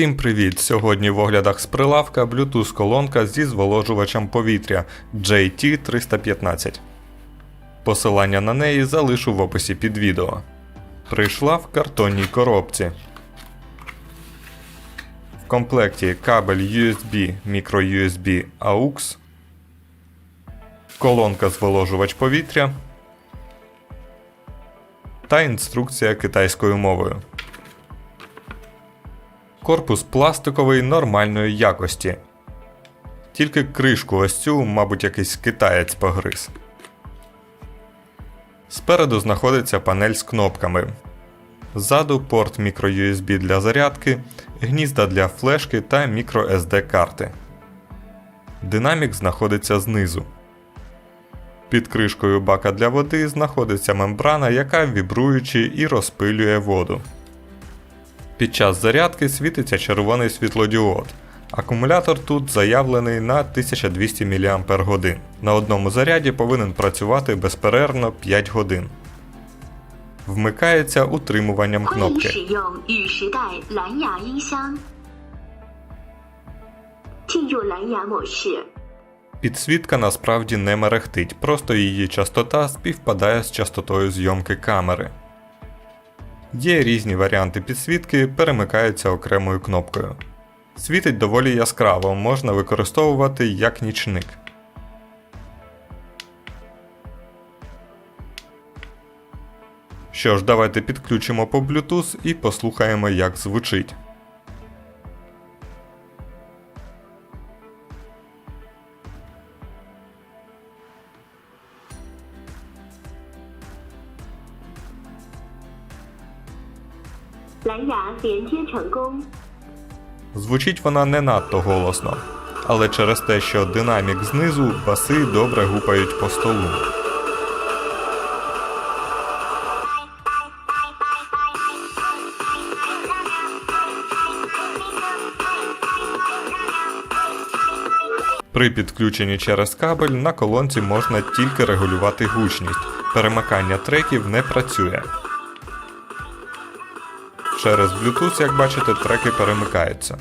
Всім привіт! Сьогодні в оглядах з прилавка Bluetooth колонка зі зволожувачем повітря JT315. Посилання на неї залишу в описі під відео. Прийшла в картонній коробці. В комплекті кабель USB, microUSB AUX, колонка зволожувач повітря та інструкція китайською мовою. Корпус пластиковий нормальної якості. Тільки кришку ось цю, мабуть, якийсь китаєць погриз. Спереду знаходиться панель з кнопками. Ззаду порт microUSB для зарядки, гнізда для флешки та microSD карти. Динамік знаходиться знизу. Під кришкою бака для води знаходиться мембрана, яка вібруючи і розпилює воду. Під час зарядки світиться червоний світлодіод. Акумулятор тут заявлений на 1200 мАч. На одному заряді повинен працювати безперервно 5 годин. Вмикається утримуванням кнопки. Підсвітка насправді не мерехтить, просто її частота співпадає з частотою зйомки камери. Є різні варіанти підсвітки, перемикаються окремою кнопкою. Світить доволі яскраво, можна використовувати як нічник. Що ж, давайте підключимо по Bluetooth і послухаємо, як звучить.《Звучить вона не надто голосно, але через те, що динамік знизу, баси добре гупають по столу. При підключенні через кабель на колонці можна тільки регулювати гучність. Перемикання треків не працює. Через Bluetooth, як бачите, треки перемикаються.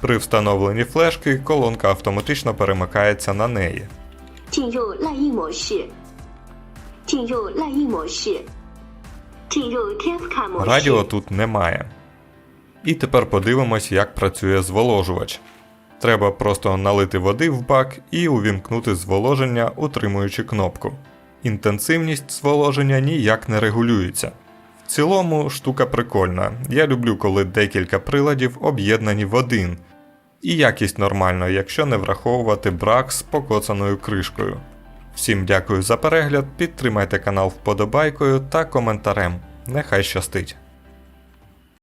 При встановленні флешки колонка автоматично перемикається на неї. Радіо тут немає. І тепер подивимось, як працює зволожувач. Треба просто налити води в бак і увімкнути зволоження, утримуючи кнопку. Інтенсивність зволоження ніяк не регулюється. В цілому штука прикольна. Я люблю, коли декілька приладів об'єднані в один. І якість нормальна, якщо не враховувати брак з покоцаною кришкою. Всім дякую за перегляд, підтримайте канал вподобайкою та коментарем. Нехай щастить!